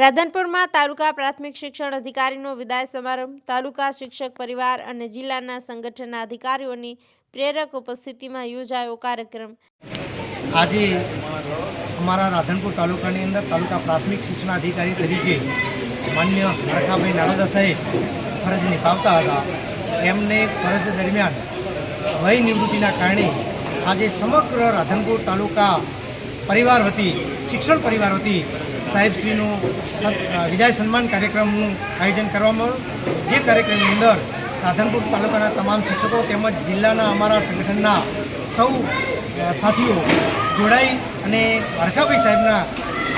રાધનપુરમાં તાલુકા પ્રાથમિક શિક્ષણ અધિકારીનો વિદાય સમારંભ. તાલુકા શિક્ષક પરિવાર અને જિલ્લાના સંગઠનના અધિકારીઓની પ્રેરક ઉપસ્થિતિમાં યોજાયો કાર્યક્રમ. આજે અમારા રાધનપુર તાલુકાની અંદર તાલુકા પ્રાથમિક શિક્ષણ અધિકારી તરીકે માન્ય હરખાભાઈ નાણાદા સાહેબ ફરજ નિભાવતા હતા. એમને ફરજ દરમિયાન વય નિવૃત્તિના કારણે આજે સમગ્ર રાધનપુર તાલુકા પરિવાર વતી, શિક્ષણ પરિવાર વતી સાહેબશ્રીનું વિદાય સન્માન કાર્યક્રમનું આયોજન કરવામાં આવ્યું. જે કાર્યક્રમની અંદર રાધનપુર તાલુકાના તમામ શિક્ષકો તેમજ જિલ્લાના અમારા સંગઠનના સૌ સાથીઓ જોડાઈ અને હરખાભાઈ સાહેબના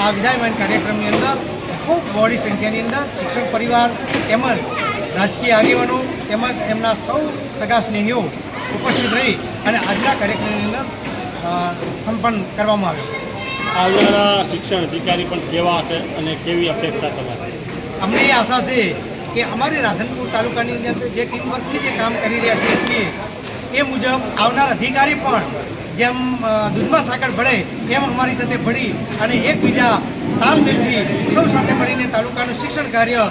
આ વિદાયમાન કાર્યક્રમની અંદર ખૂબ બહોળી સંખ્યાની અંદર શિક્ષક પરિવાર તેમજ રાજકીય આગેવાનો તેમજ એમના સૌ સગા સ્નેહીઓ ઉપસ્થિત રહી અને આજના કાર્યક્રમની અંદર સંપન્ન કરવામાં આવ્યો. આવનારા શિક્ષણ અધિકારી પણ કેવા હશે અને કેવી અપેક્ષા તમારી? અમને આશા છે કે અમારી રાધનપુર તાલુકાની અંદર જે ટીમ વર્કથી જે કામ કરી રહ્યા છે એ મુજબ આવનાર અધિકારી પણ જેમ દૂધમાં સાકર ભળે એમ અમારી સાથે ભળી અને એકબીજા તાલમેલથી સૌ સાથે મળીને તાલુકાનું શિક્ષણ કાર્ય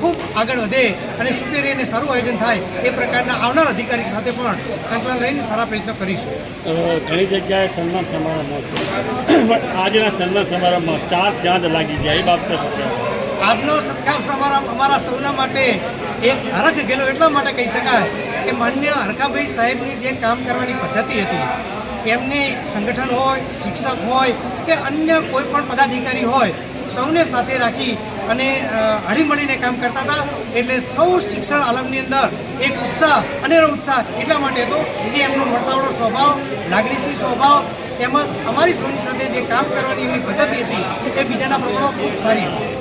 ખૂબ આગળ વધે અને સુપેરી અને સારું આયોજન થાય એ પ્રકારના આવનાર અધિકારી સાથે પણ સંકલન રહીને સારા પ્રયત્નો કરીશું. ઘણી જગ્યાએ સન્માન સમારંભ પણ આજના સન્માન સમારંભમાં ચાર ચાંદ લાગી જાય એ બાબતે આજનો સત્કાર સમારંભ અમારા સૌના માટે એક હરખ ગયેલો એટલા માટે કહી શકાય કે માન્ય હરખાભાઈ સાહેબની જે કામ કરવાની પદ્ધતિ હતી. એમની સંગઠન હોય શિક્ષક હોય કે અન્ય કોઈ પણ પદાધિકારી હોય સૌને સાથે રાખી અને હળી હળીમળીને કામ કરતા હતા. એટલે સૌ શિક્ષણ આલમની અંદર એક ઉત્સાહ, અનેરો ઉત્સાહ એટલા માટે હતો કે એમનો મળતાવડો સ્વભાવ, લાગણીશીલ સ્વભાવ તેમજ અમારી સૌની સાથે જે કામ કરવાની એમની પદ્ધતિ હતી એ બીજાના પ્રમાણમાં ખૂબ સારી હતી.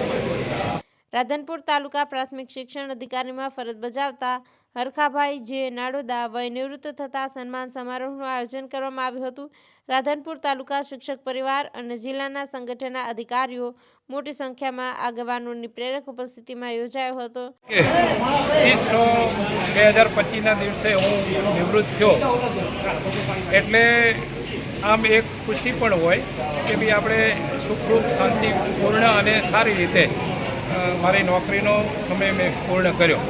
રાધનપુર તાલુકા પ્રાથમિક શિક્ષણ અધિકારીમાં ફરજ બજાવતા હરખાભાઈ જે નાડોદા વય નિવૃત્ત થતા સન્માન સમારોહનું આયોજન કરવામાં આવ્યું હતું. રાધનપુર તાલુકા શિક્ષક પરિવાર અને જિલ્લાના સંગઠનના અધિકારીઓ મોટી સંખ્યામાં આગેવાનોની પ્રેરક ઉપસ્થિતિમાં યોજાયો હતો. કે બે હજાર પચીસના દિવસે હું નિવૃત્ત થયો. એટલે આમ એક ખુશી પણ હોય કે ભાઈ આપણે સુખરૂપ શાંતિપૂર્ણ અને સારી રીતે મારી નોકરીનો સમય મેં પૂર્ણ કર્યો.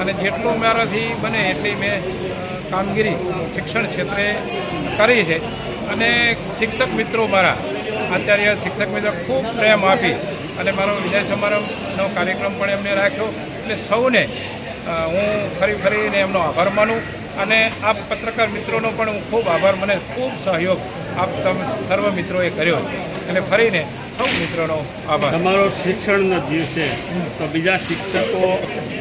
અને જેટલું મારાથી બને એટલી મેં કામગીરી શિક્ષણ ક્ષેત્રે કરી છે. અને શિક્ષક મિત્રો મારા આચાર્ય શિક્ષક મિત્રો ખૂબ પ્રેમ આપી અને મારો વિજય સમારંભનો કાર્યક્રમ પણ એમને રાખ્યો. એટલે સૌને હું ફરી ફરીને એમનો આભાર માનું અને આપ પત્રકાર મિત્રોનો પણ હું ખૂબ આભાર, મને ખૂબ સહયોગ આપ તમે સર્વ મિત્રોએ કર્યો એટલે ફરીને સૌ મિત્રોનો આભાર. તમારો શિક્ષણનો દિવસે તો બીજા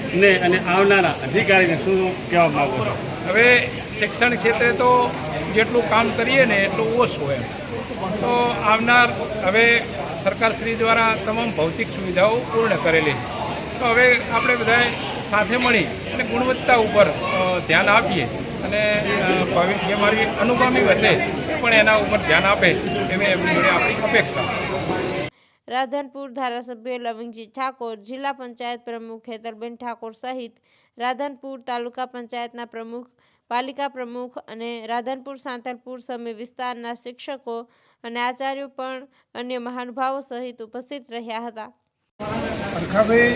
શિક્ષકોને અને આવનારા અધિકારીને શું કહેવા માગો છો? હવે શિક્ષણ ક્ષેત્રે તો જેટલું કામ કરીએ ને એટલું ઓછું હોય તો આવનાર હવે સરકારશ્રી દ્વારા તમામ ભૌતિક સુવિધાઓ પૂર્ણ કરેલી તો હવે આપણે બધાએ સાથે મળી અને ગુણવત્તા ઉપર ધ્યાન આપીએ અને જે મારી અનુગામી હશે પણ એના ઉપર ધ્યાન આપે એવી એમની આપણી અપેક્ષા રાધનપુર ધારાસભ્ય લવિંગજી ઠાકોર, જિલ્લા પંચાયત પ્રમુખ હેતલબેન ઠાકોર સહિત રાધનપુર તાલુકા પંચાયતના પ્રમુખ, પાલિકા પ્રમુખ અને રાધનપુર સાંતલપુર સમી વિસ્તારના શિક્ષકો અને આચાર્યો પણ અન્ય મહાનુભાવો સહિત ઉપસ્થિત રહ્યા હતા. અલખાભાઈ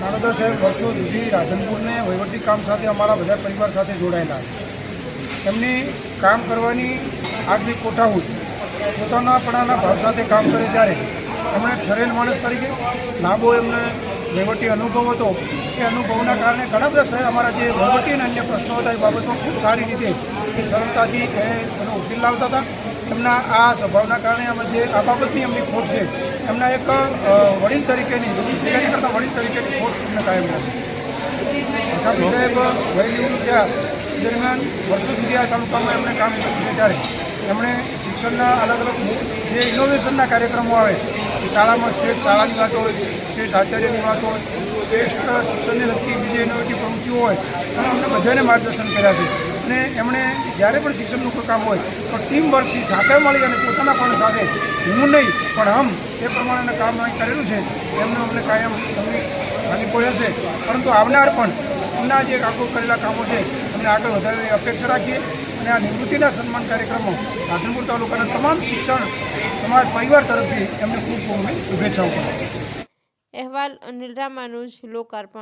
નાણોદા સાહેબ, વર્ષો સુધી રાધનપુરને વહીવટી કામ સાથે અમારા બધા પરિવાર સાથે જોડાયેલા એમની કામ કરવાની આગવી પોતાના પણ ભાવ સાથે કામ કરે ત્યારે એમણે ઠરેલ માણસ તરીકે લાંબો એમને વહીવટી અનુભવ હતો. એ અનુભવના કારણે ઘણા બધા અમારા જે વહીવટી અને અન્ય પ્રશ્નો હતા એ બાબતો ખૂબ સારી રીતે એ સરળતાથી એનો ઉકેલ લાવતા હતા. એમના આ સ્વભાવના કારણે અમે જે આ બાબતની એમની ખોટ છે. એમના એક વડીલ તરીકેની તૈયારી કરતાં વડીલ તરીકેની ખોટ એમને કાયમ રહેશે. અખાબી સાહેબ વય ત્યાં દરમિયાન વર્ષો સુધી આ તાલુકામાં એમણે કામ કર્યું છે ત્યારે. એમણે શિક્ષણના અલગ અલગ જે ઇનોવેશનના કાર્યક્રમો આવે શાળામાં શ્રેષ્ઠ શાળાની વાત હોય, શ્રેષ્ઠ આચાર્યની વાત હોય, શ્રેષ્ઠ શિક્ષણને લગતી બીજી એનોવેટિવ પ્રવૃત્તિઓ હોય અને અમને બધાને માર્ગદર્શન કર્યા છે. અને એમણે જ્યારે પણ શિક્ષણનું કોઈ કામ હોય, તો ટીમ વર્કથી સાથે મળી અને પોતાના પણ સાથે, હું નહીં, પણ હમ, એ પ્રમાણેના કામ અહીં કરેલું છે. એમનું અમને કાયમ એમની કોઈ હશે. પરંતુ આવનાર પણ, એમના જે આગળ કરેલા કામો છે, એમને આગળ વધારે અપેક્ષા રાખીએ. અને આ નિવૃત્તિના સન્માન કાર્યક્રમો રાધનપુર તાલુકાના તમામ શિક્ષણ સમાજ પરિવાર તરફથી એમને ખૂબ ખૂબ શુભેચ્છાઓ અહેવાલ અનિલ રામાનુજ લોકાર્પણ.